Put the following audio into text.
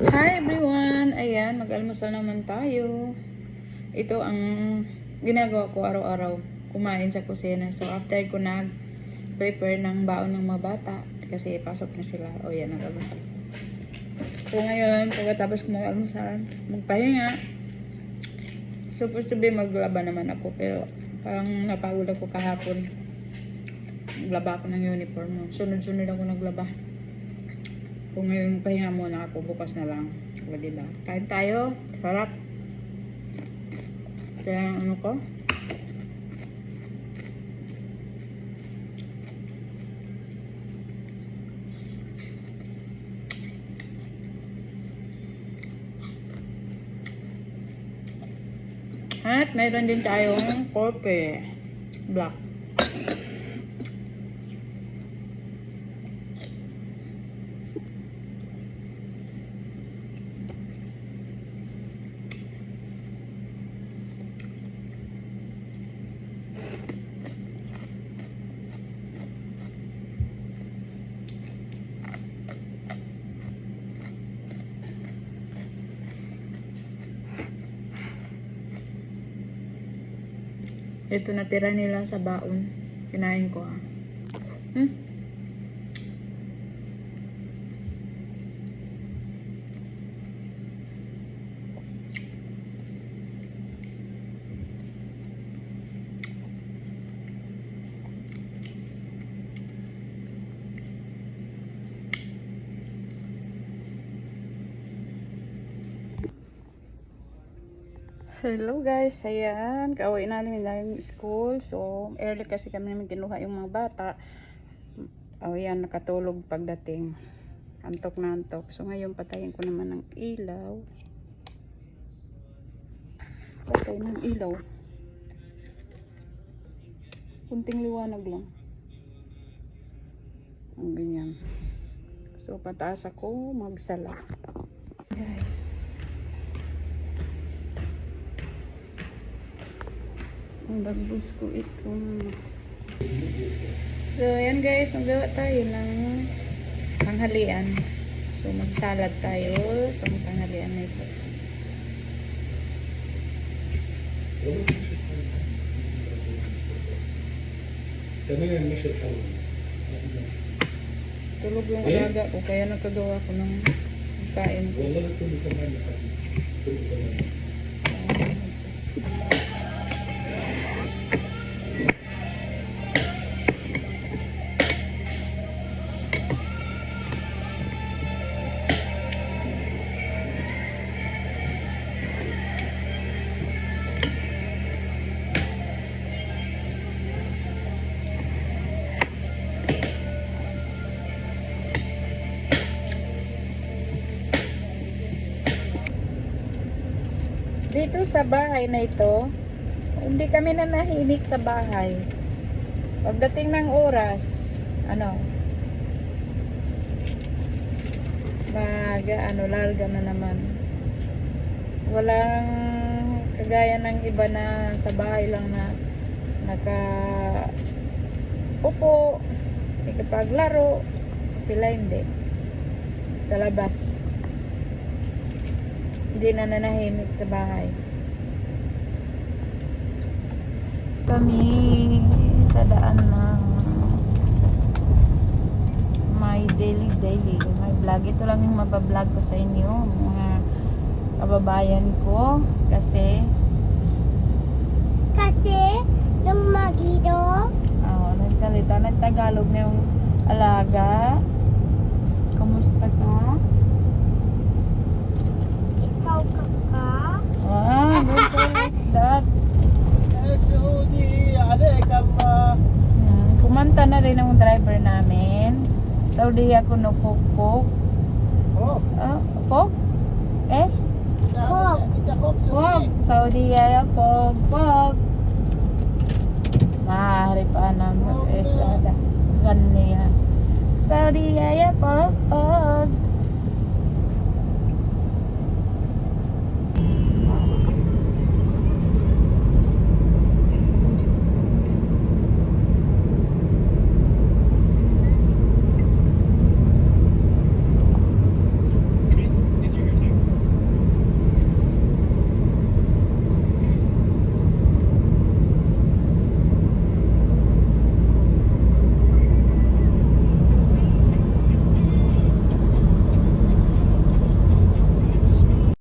Hi everyone! Ayan, mag-almusal naman tayo. Ito ang ginagawa ko araw-araw. Kumain sa kusina. So after ko nag-prepare ng baon ng mga bata, kasi pasok na sila. O yan, nag-almusal. So ngayon, pagkatapos ko mag-almusal, magpahinga. Supposed to be maglaba naman ako, pero parang napagod ako kahapon. Naglaba ako ng uniform. no. Sunod-sunod ako naglaba. Kung ngayon pahinga muna ako, bukas na lang. O, diba? Kain tayo. Sarap. Kaya ano ko? At meron din tayong kope. Black. Ito natira nila sa baon. Kinain ko ah. Hmm? Hello guys, ayan, kauwi namin ng school. So, early kasi kami namin kinuha yung mga bata. Oh, ayan, nakatulog pagdating. Antok na antok. So, ngayon patayin ko naman ng ilaw. Patay ng ilaw. Kunting liwanag lang. Ang ganyan. So, pataas ako magsala. Guys. bagbus ko ito. So, ayan guys. Ang gawa tayo ng tanghalian. So, magsalad tayo pang tanghalian na ito. Tulog yung alaga ko, kaya nagkagawa ko ng kain. Wala ko Dito sa bahay na ito, hindi kami na nahimik sa bahay. Pagdating ng oras, ano, mag, ano, lalga na naman. Walang kagaya ng iba na sa bahay lang na naka upo, ikapaglaro, sila hindi. Sa labas hindi na nanahimik sa bahay. Kami sa daan ng my daily daily, my vlog. Ito lang yung mabablog ko sa inyo, mga kababayan ko. Kasi, Kasi, yung magido, oh, nagsalita ng Tagalog na yung alaga. Kumusta ka? So di ako no pokpok. Oh. Uh, pok? Es? Pog. Pog. Saudi ya pog pog. Mari pa naman es ada. Ah, Ganyan. Saudi ya pog pog.